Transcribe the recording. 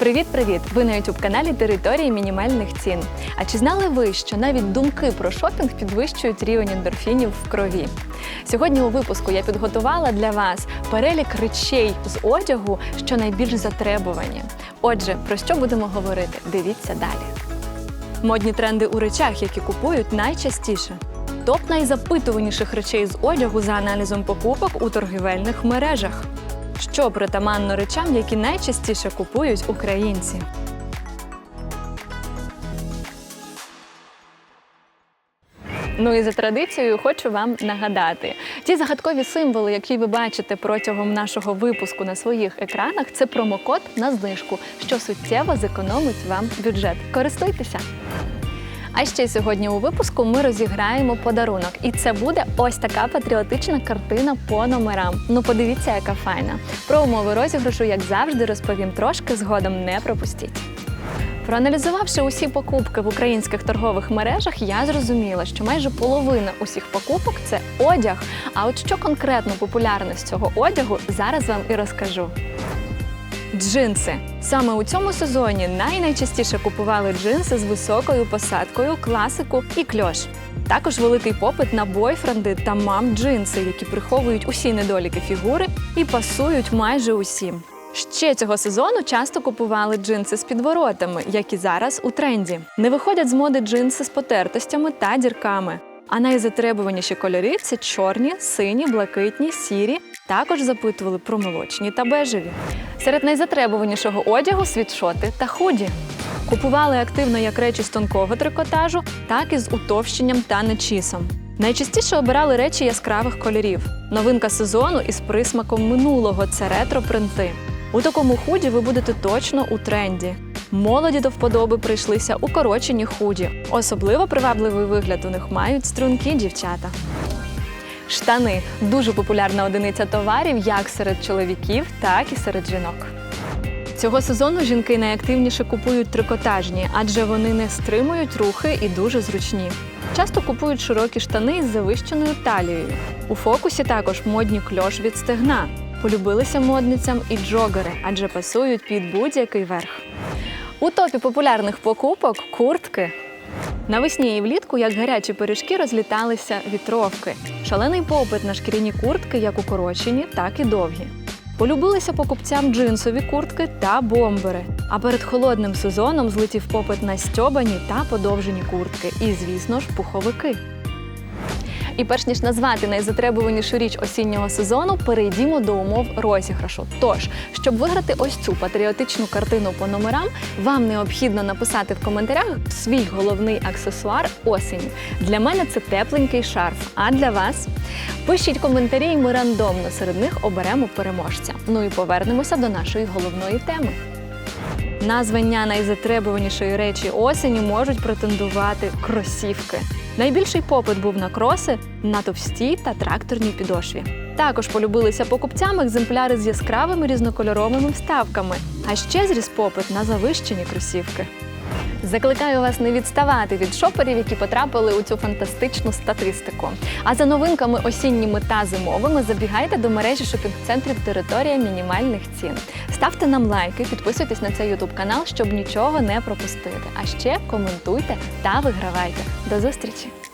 Привіт-привіт! Ви на youtube каналі Території мінімальних цін. А чи знали ви, що навіть думки про шопінг підвищують рівень ендорфінів в крові? Сьогодні у випуску я підготувала для вас перелік речей з одягу, що найбільш затребувані. Отже, про що будемо говорити? Дивіться далі. Модні тренди у речах, які купують найчастіше. Топ найзапитуваніших речей з одягу за аналізом покупок у торгівельних мережах. Що притаманно речам, які найчастіше купують українці? Ну і за традицією хочу вам нагадати: ті загадкові символи, які ви бачите протягом нашого випуску на своїх екранах, це промокод на знижку, що суттєво зекономить вам бюджет. Користуйтеся! А ще сьогодні у випуску ми розіграємо подарунок, і це буде ось така патріотична картина по номерам. Ну подивіться, яка файна. Про умови розіграшу, як завжди, розповім трошки згодом. Не пропустіть. Проаналізувавши усі покупки в українських торгових мережах, я зрозуміла, що майже половина усіх покупок це одяг. А от що конкретно популярне з цього одягу, зараз вам і розкажу. Джинси саме у цьому сезоні найнайчастіше купували джинси з високою посадкою, класику і кльош. Також великий попит на бойфренди та мам джинси, які приховують усі недоліки фігури і пасують майже усім. Ще цього сезону часто купували джинси з підворотами, які зараз у тренді. Не виходять з моди джинси з потертостями та дірками. А найзатребуваніші кольори це чорні, сині, блакитні, сірі. Також запитували про молочні та бежеві. Серед найзатребуванішого одягу світшоти та худі. Купували активно як речі з тонкого трикотажу, так і з утовщенням та начісом. Найчастіше обирали речі яскравих кольорів. Новинка сезону із присмаком минулого це ретро-принти. У такому худі ви будете точно у тренді. Молоді до вподоби прийшлися укорочені худі. Особливо привабливий вигляд у них мають стрункі дівчата. Штани дуже популярна одиниця товарів як серед чоловіків, так і серед жінок. Цього сезону жінки найактивніше купують трикотажні, адже вони не стримують рухи і дуже зручні. Часто купують широкі штани із завищеною талією. У фокусі також модні кльош від стегна. Полюбилися модницям і джогери, адже пасують під будь-який верх. У топі популярних покупок куртки. Навесні і влітку, як гарячі пиріжки, розліталися вітровки. Шалений попит на шкіряні куртки, як укорочені, так і довгі. Полюбилися покупцям джинсові куртки та бомбери. А перед холодним сезоном злетів попит на стьобані та подовжені куртки. І, звісно ж, пуховики. І перш ніж назвати найзатребуванішу річ осіннього сезону, перейдімо до умов розіграшу. Тож, щоб виграти ось цю патріотичну картину по номерам, вам необхідно написати в коментарях свій головний аксесуар осені. Для мене це тепленький шарф. А для вас пишіть коментарі, і ми рандомно серед них оберемо переможця. Ну і повернемося до нашої головної теми. На звання найзатребуванішої речі осені можуть претендувати кросівки. Найбільший попит був на кроси на товстій та тракторній підошві. Також полюбилися покупцям екземпляри з яскравими різнокольоровими вставками, а ще зріс попит на завищені кросівки. Закликаю вас не відставати від шоперів, які потрапили у цю фантастичну статистику. А за новинками осінніми та зимовими забігайте до мережі шопінг-центрів Територія мінімальних цін. Ставте нам лайки, підписуйтесь на цей ютуб канал, щоб нічого не пропустити. А ще коментуйте та вигравайте. До зустрічі!